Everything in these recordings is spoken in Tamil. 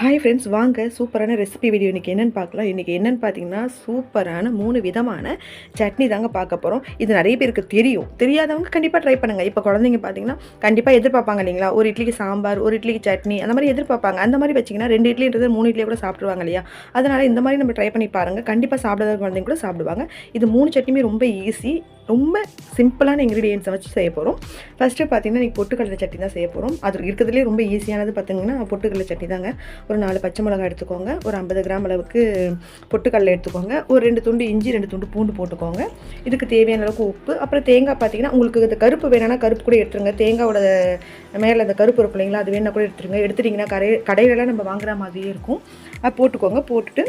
ஹாய் ஃப்ரெண்ட்ஸ் வாங்க சூப்பரான ரெசிபி வீடியோ இன்றைக்கி என்னென்னு பார்க்கலாம். இன்றைக்கி என்னென்னு பார்த்தீங்கன்னா சூப்பரான மூணு விதமான சட்னி தாங்க பார்க்க போகிறோம் இது நிறைய பேருக்கு தெரியும். தெரியாதவங்க கண்டிப்பாக ட்ரை பண்ணுங்கள் இப்போ குழந்தைங்க பார்த்தீங்கன்னா கண்டிப்பாக எதிர்பார்ப்பாங்க இல்லைங்களா? ஒரு இட்லிக்கு சாம்பார் ஒரு இட்லிக்கு சட்னி அந்த மாதிரி எதிர்பார்ப்பாங்க. அந்த மாதிரி வச்சிங்கன்னா ரெண்டு இட்லின்றது மூணு இட்லியை கூட சாப்பிடுவாங்க இல்லையா? அதனால் இந்த மாதிரி நம்ம ட்ரை பண்ணி பாருங்கள் கண்டிப்பாக சாப்பிடாத குழந்தைங்க கூட சாப்பிடுவாங்க. இது மூணு சட்னியுமே ரொம்ப ஈஸி ரொம்ப சிம்பிளான இன்க்ரீடியன்ஸை வச்சு செய்ய போகிறோம் ஃபஸ்ட்டு பார்த்தீங்கன்னா இன்றைக்கி பொட்டுக்கடலை சட்னி தான் செய்ய போகிறோம் அது இருக்கிறதுலே ரொம்ப ஈஸியானது பார்த்தீங்கன்னா பொட்டுக்கடலை சட்னி தாங்க. ஒரு நாலு பச்சை மிளகா எடுத்துக்கோங்க. ஒரு ஐம்பது கிராம் அளவுக்கு பொட்டுக்கடலை எடுத்துக்கோங்க. ஒரு ரெண்டு துண்டு இஞ்சி ரெண்டு துண்டு பூண்டு போட்டுக்கோங்க. இதுக்கு தேவையான அளவுக்கு உப்பு. அப்புறம் தேங்காய் பார்த்தீங்கன்னா உங்களுக்கு இந்த கருப்பு வேணும்னா கருப்பு கூட எடுத்துருங்க. தேங்காயோட மேலே அந்த கருப்பு இருக்கும் இல்லைங்களா அது வேணால் கூட எடுத்துருங்க. எடுத்துட்டிங்கன்னா கடை கடையிலலாம் நம்ம வாங்குற மாதிரியே இருக்கும். அது போட்டுக்கோங்க. போட்டுட்டு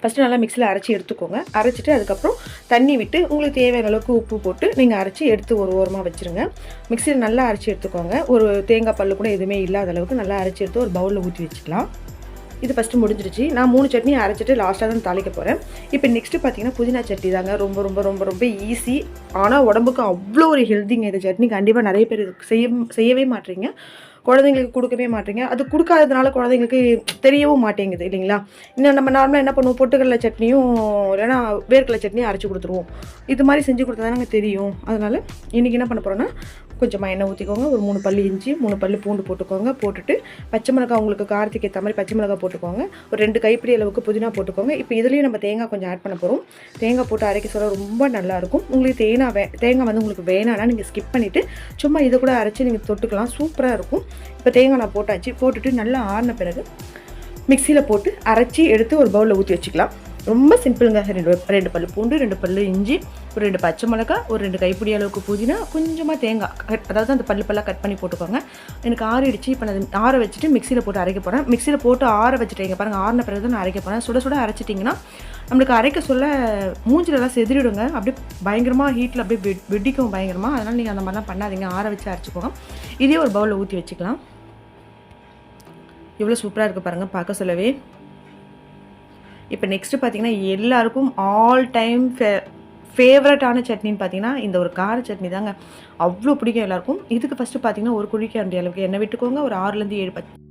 ஃபஸ்ட்டு நல்லா மிக்சியில் அரைச்சி எடுத்துக்கோங்க. அரைச்சிட்டு அதுக்கப்புறம் தண்ணி விட்டு உங்களுக்கு தேவையான அளவுக்கு உப்பு போட்டு நீங்கள் அரைச்சி எடுத்து ஒரு ஓரமாக வச்சுருங்க. மிக்சியில் நல்லா அரைச்சி எடுத்துக்கோங்க. ஒரு தேங்காய் பல்லு கூட எதுவுமே இல்லாத அளவுக்கு நல்லா அரைச்சி எடுத்து ஒரு பவுலில் ஊற்றி வச்சுக்கலாம். இது ஃபஸ்ட்டு முடிஞ்சிருச்சு. நான் மூணு சட்னி அரைச்சிட்டு லாஸ்ட்டாக தான் தாளிக்க போகிறேன் இப்போ நெக்ஸ்ட்டு பார்த்தீங்கன்னா புதினா சட்னி தாங்க. ரொம்ப ரொம்ப ரொம்ப ரொம்ப ஈஸி ஆனால் உடம்புக்கு அவ்வளோ ஒரு ஹெல்த்திங்க இந்த சட்னி. கண்டிப்பாக நிறைய பேர் செய்ய செய்யவே மாட்டீங்க குழந்தைங்களுக்கு கொடுக்கவே மாட்டீங்க. அது கொடுக்காததுனால குழந்தைங்களுக்கு தெரியவும் மாட்டேங்குது இல்லைங்களா? இன்னும் நம்ம நார்மலாக என்ன பண்ணுவோம்? பொட்டுக்கடலை சட்னியும் இல்லைன்னா வேர்க்கடலை சட்னியும் அரைச்சி கொடுத்துருவோம். இது மாதிரி செஞ்சு கொடுத்தா தானே தெரியும். அதனால் இன்றைக்கி என்ன பண்ண போகிறோன்னா கொஞ்சமாக எண்ணெய் ஊற்றிக்கோங்க ஒரு மூணு பல்லு இஞ்சி மூணு பல்லு பூண்டு போட்டுக்கோங்க. போட்டுட்டு பச்சை மிளகாய் உங்களுக்கு காரத்துக்கு ஏற்ற மாதிரி பச்சை மிளகாய் போட்டுக்கோங்க. ஒரு ரெண்டு கைப்பிடி அளவுக்கு புதினா போட்டுக்கோங்க. இப்போ இதுலேயும் நம்ம தேங்காய் கொஞ்சம் ஆட் பண்ண போகிறோம் தேங்காய் போட்டு அரைக்க சொல்ல ரொம்ப நல்லாயிருக்கும் உங்களுக்கு தேங்காய் வே தேங்காய் வந்து உங்களுக்கு வேணாம்னா நீங்கள் ஸ்கிப் பண்ணிவிட்டு சும்மா இதை கூட அரைச்சி நீங்கள் தொட்டுக்கலாம். சூப்பராக இருக்கும். இப்போ தேங்காய் நான் போட்டாச்சு. போட்டுட்டு நல்லா ஆறின பிறகு மிக்சியில் போட்டு அரைச்சி எடுத்து ஒரு பவுலில் ஊற்றி வச்சுக்கலாம். ரொம்ப சிம்பிளுங்க. ரெண்டு ரெண்டு பல்லு. பூண்டு ரெண்டு பல்லு இஞ்சி ஒரு ரெண்டு பச்சை மிளகா ஒரு ரெண்டு கைப்பிடி அளவுக்கு புதினா கொஞ்சமாக தேங்காய். கட் அதாவது அந்த பல்லு பல்லாக கட் பண்ணி போட்டுக்கோங்க. எனக்கு ஆறிடுச்சு. இப்போ நான் ஆற வச்சுட்டு மிக்சியில் போட்டு அரைக்க போகிறேன் மிக்சியில் போட்டு ஆற வச்சுட்டீங்க. பாருங்கள் ஆறின பிறகு தான் நான் அரைக்க போகிறேன் சுட சுட அரைச்சிட்டிங்கன்னா நம்மளுக்கு அரைக்க சொல்ல மூஞ்சிலலாம் செதிரிடுங்க அப்படியே பயங்கரமாக ஹீட்டில் அப்படியே வெட் வெடிக்கும் பயங்கரமாக அதனால் நீங்கள் அந்த மாதிரிலாம் பண்ணாதீங்க. ஆற வச்சு அரைச்சிக்கோங்க. இதே ஒரு பவுலில் ஊற்றி வச்சுக்கலாம். இவ்வளோ சூப்பராக இருக்குது பாருங்கள் பார்க்க சொல்லவே. இப்போ நெக்ஸ்ட்டு பார்த்தீங்கன்னா எல்லாருக்கும் ஆல் டைம் ஃபே ஃபேவரட்டான சட்னின்னு பார்த்தீங்கன்னா இந்த ஒரு கார சட்னி தாங்க. அவ்வளோ பிடிக்கும் எல்லாருக்கும். இதுக்கு ஃபஸ்ட்டு பார்த்தீங்கன்னா ஒரு குழிக்க வேண்டிய அளவுக்கு எண்ணெய் விட்டுக்கோங்க. ஒரு ஆறுலேருந்து ஏழு பத்து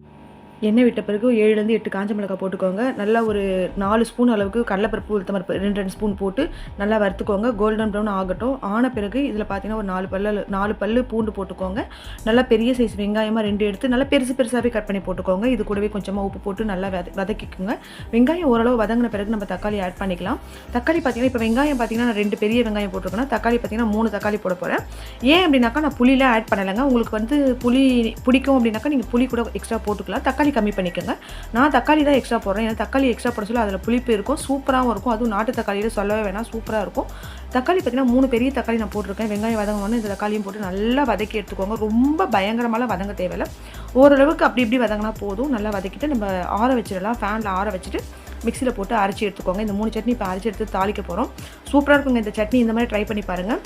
எண்ணெய் விட்ட பிறகு ஏழுலேருந்து எட்டு காஞ்ச மிளகாய் போட்டுக்கோங்க. நல்லா ஒரு நாலு ஸ்பூன் அளவுக்கு கடலைப்பருப்பு உளுத்தமரப்பு ரெண்டு ரெண்டு ஸ்பூன் போட்டு நல்லா வறுத்துக்கோங்க. கோல்டன் ப்ரௌன் ஆகட்டும். ஆன பிறகு இதில் பார்த்தீங்கன்னா ஒரு நாலு பல்லு நாலு பல்லு பூண்டு போட்டுக்கோங்க. நல்லா பெரிய சைஸ் வெங்காயமாக ரெண்டு எடுத்து நல்லா பெருசு பெருசாகவே கட் பண்ணி போட்டுக்கோங்க. இது கூடவே கொஞ்சமாக உப்பு போட்டு நல்லா வத வதக்கிக்கோங்க. வெங்காயம் ஓரளவு வதங்கின பிறகு நம்ம தக்காளி ஆட் பண்ணிக்கலாம். தக்காளி பார்த்தீங்கன்னா இப்போ வெங்காயம் பார்த்தீங்கன்னா நான் ரெண்டு பெரிய வெங்காயம் போட்டிருக்கேன்னா தக்காளி பார்த்தீங்கன்னா மூணு தக்காளி போட போகிறேன் ஏன் அப்படின்னாக்கா நான் புளியெலாம் ஆட் பண்ணலைங்க. உங்களுக்கு வந்து புளி பிடிக்கும் அப்படின்னாக்கா நீங்கள் புளி கூட எக்ஸ்ட்ரா போட்டுக்கலாம். தக்காளி கம்மி பண்ணிக்கோங்க. நான் தக்காளி தான் எக்ஸ்ட்ரா போடுறேன். ஏன்னா தக்காளி எக்ஸ்ட்ரா போட சொல்ல அதில் புளிப்பு இருக்கும். சூப்பராகவும் இருக்கும். அதுவும் நாட்டு தக்காளியில் சொல்லவே வேணாம். சூப்பராக இருக்கும். தக்காளி பார்த்தீங்கன்னா மூணு பெரிய தக்காளி நான் போட்டிருக்கேன். வெங்காயம் வதங்கணும்னு இந்த தக்காளியும் போட்டு நல்லா வதக்கி எடுத்துக்கோங்க. ரொம்ப பயங்கரமாகலாம் வதங்க தேவையில்லை. ஓரளவுக்கு அப்படி இப்படி வதங்கினா போதும். நல்லா வதக்கிட்டு நம்ம ஆற வச்சிடலாம். ஃபேனில் ஆற வச்சுட்டு மிக்சியில் போட்டு அரைச்சி எடுத்துக்கோங்க. இந்த மூணு சட்னி இப்போ அரைச்சி எடுத்து தாளிக்க போகிறோம் சூப்பராக இருக்குங்க இந்த சட்னி. இந்த மாதிரி ட்ரை பண்ணி பாருங்கள்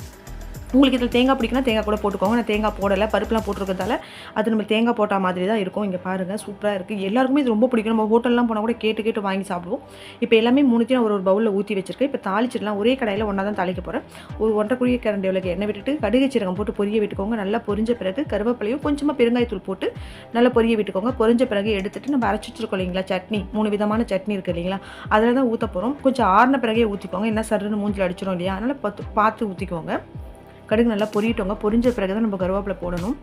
உங்களுக்கு இதில் தேங்காய் பிடிக்குன்னா தேங்காய் கூட போட்டுக்கோங்க. நான் தேங்காய் போடலை பருப்புலாம் போட்டிருக்கிறதால அது நம்ம தேங்காய் போட்ட மாதிரி தான் இருக்கும். இங்கே பாருங்கள் சூப்பராக இருக்குது எல்லாருக்குமே இது ரொம்ப பிடிக்கும். நம்ம ஹோட்டல்லாம் போனால் கூட கேட்டு கேட்டு வாங்கி சாப்பிடுவோம். இப்போ எல்லாமே மூணுத்தையும் ஒரு ஒரு பவுலில் ஊற்றி வச்சிருக்கேன். இப்போ தாளிச்சிடலாம். ஒரே கடையில் ஒன்றா தான் தாளிக்க போகிறேன் ஒரு ஒன்றரை குழிய கரண்டி எவ்வளோ எண்ணெய் விட்டுட்டு கடுகு சீரகம் போட்டு பொரிய விட்டுக்கோங்க. நல்லா பொரிஞ்ச பிறகு கருவேப்பிலையும் கொஞ்சமாக பெருங்காயத்தூள் போட்டு நல்லா பொரிய விட்டுக்கோங்க. பொரிஞ்ச பிறகு எடுத்துட்டு நம்ம அரைச்சி வச்சிருக்கோம் இல்லைங்களா சட்னி. மூணு விதமான சட்னி இருக்குது இல்லைங்களா அதில் தான் ஊற்ற போகிறோம் கொஞ்சம் ஆறின பிறகே ஊற்றிக்கோங்க என்ன சருன்னு மூஞ்சில் அடிச்சிடும் இல்லையா அதனால் பார்த்து பார்த்து ஊற்றிக்கோங்க கடுகு நல்லா பொரியட்டோங்க பொரிஞ்ச பிறகு தான் நம்ம கருவேப்பிலை போடணும்.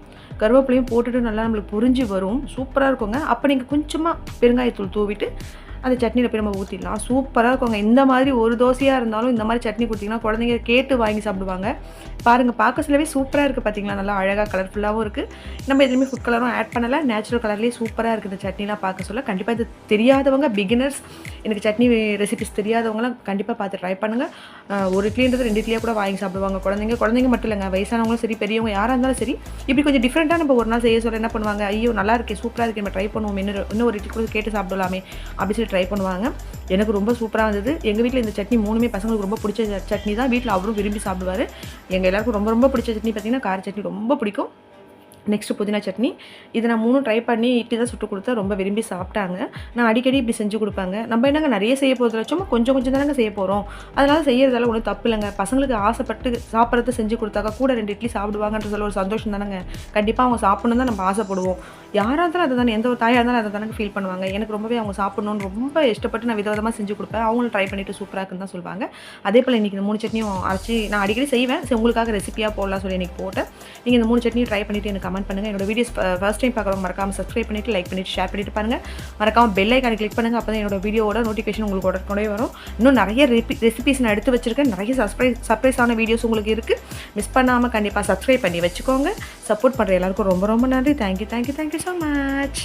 கருவேப்பிலையும் போட்டுட்டு நல்லா நம்மளுக்கு பொரிஞ்சு வரும். சூப்பராக இருக்குங்க. அப்போ நீங்கள் கொஞ்சமாக பெருங்காயத்தூள் தூவிட்டு அந்த சட்னியில் போய் நம்ம ஊற்றிடலாம் சூப்பராக இருக்குங்க. இந்த மாதிரி ஒரு தோசையாக இருந்தாலும் இந்த மாதிரி சட்னி கொடுத்திங்கன்னா குழந்தைங்க கேட்டு வாங்கி சாப்பிடுவாங்க. பாருங்கள் பார்க்க சொல்லவே சூப்பராக இருக்குது பார்த்தீங்களா நல்லா அழகாக கலர்ஃபுல்லாகவும் இருக்குது நம்ம எதுவுமே ஃபுட் கலரும் ஆட் பண்ணலை. நேச்சுரல் கலர்லேயே சூப்பராக இருக்குது இந்த சட்னிலாம் பார்க்க சொல்ல. கண்டிப்பாக இது தெரியாதவங்க பிகினர்ஸ் எனக்கு சட்னி ரெசிபிஸ் தெரியாதவங்களாம் கண்டிப்பாக பார்த்து ட்ரை பண்ணுங்கள் ஒரு இட்லின்றது ரெண்டு இட்லியாக கூட வாங்கி சாப்பிடுவாங்க குழந்தைங்க. குழந்தைங்க மட்டும் இல்லைங்க. வயசானவங்களும் சரி பெரியவங்க யாராக இருந்தாலும் சரி இப்படி கொஞ்சம் டிஃப்ரெண்ட்டாக நம்ம ஒரு நாள் செய்ய சொல்ல என்ன பண்ணுவாங்க? ஐயோ நல்லா இருக்கே சூப்பராக இருக்கு நம்ம ட்ரை பண்ணுவோம். இன்னொரு இன்னும் ஒரு இட்லி கூட கேட்டு சாப்பிடலாமே. அப்படி சொல்லி ட்ரை பண்ணுவாங்க. எனக்கு ரொம்ப சூப்பராக இருந்தது எங்கள் வீட்டில் இந்த சட்னி மூணுமே பசங்களுக்கு ரொம்ப பிடிச்ச சட்னி தான். வீட்டில் அவரும் விரும்பி சாப்பிடுவார். எங்கள் எல்லாருக்கும் ரொம்ப ரொம்ப பிடிச்ச சட்னி பார்த்திங்கன்னா கார சட்னி ரொம்ப பிடிக்கும். நெக்ஸ்ட்டு புதினா சட்னி. இதை நான் மூணும் ட்ரை பண்ணி இட்லி தான் சுட்டு கொடுத்தா ரொம்ப விரும்பி சாப்பிட்டாங்க. நான் அடிக்கடி இப்படி செஞ்சு கொடுப்பாங்க. நம்ம என்னங்க நிறைய செய்ய போகிறதுல சும்மா கொஞ்சம் கொஞ்சம் தானங்க செய்ய போகிறோம் அதனால் செய்யறதால ஒன்றும் தப்பு இல்லைங்க. பசங்களுக்கு ஆசைப்பட்டு சாப்பிட்றத செஞ்சு கொடுத்தாக்கா கூட ரெண்டு இட்லி சாப்பிடுவாங்கன்ற சொல்ல ஒரு சந்தோஷம் தானேங்க. கண்டிப்பாக அவங்க சாப்பிட்ணும் தான் நம்ம ஆசைப்படுவோம். யாராக இருந்தாலும் அதை தானே எந்த ஒரு தாயாக இருந்தாலும் அதை தானே ஃபீல் பண்ணுவாங்க. எனக்கு ரொம்பவே அவங்க சாப்பிட்ணுன்னு ரொம்ப இஷ்டப்பட்டு நான் விதவிதமாக செஞ்சு கொடுப்பேன். அவங்களும் ட்ரை பண்ணிட்டு சூப்பராக இருக்குன்னு தான் சொல்லுவாங்க. அதே போல் இன்றைக்கி இந்த மூணு சட்னியும் அரைச்சி நான் அடிக்கடி செய்வேன். சரி உங்களுக்காக ரெசிபியாக போடலாம் சொல்லி இன்றைக்கி போட்டேன். நீங்கள் இந்த மூணு சட்னியும் ட்ரை பண்ணிவிட்டு எனக்கு கமெண்ட் பண்ணுங்கள் என்னோட வீடியோஸ் ஃபர்ஸ்ட் டைம் பார்க்குறவங்க மறக்காமல் சப்ஸ்கிரைப் பண்ணிவிட்டு லைக் பண்ணிவிட்டு ஷேர் பண்ணிட்டு பாருங்கள் மறக்காமல் பெல் ஐக்கான கிளிக் பண்ணுங்கள் அப்போ தான் என்னோட வீடியோவோட நோட்டிஃபிகேஷன் உங்களுக்கு உடனே வரும். இன்னும் நிறைய ரெசிபிஸ் நான் எடுத்து வச்சிருக்கேன். நிறைய சர்ப்ரைஸ் சர்ப்ரைஸான வீடியோஸ் உங்களுக்கு இருக்குது மிஸ் பண்ணாமல் கண்டிப்பாக சப்ஸ்கிரைப் பண்ணி வச்சுக்கோங்க. சப்போர்ட் பண்ணுற எல்லாருக்கும் ரொம்ப ரொம்ப நன்றி. Thank you thank you thank you so much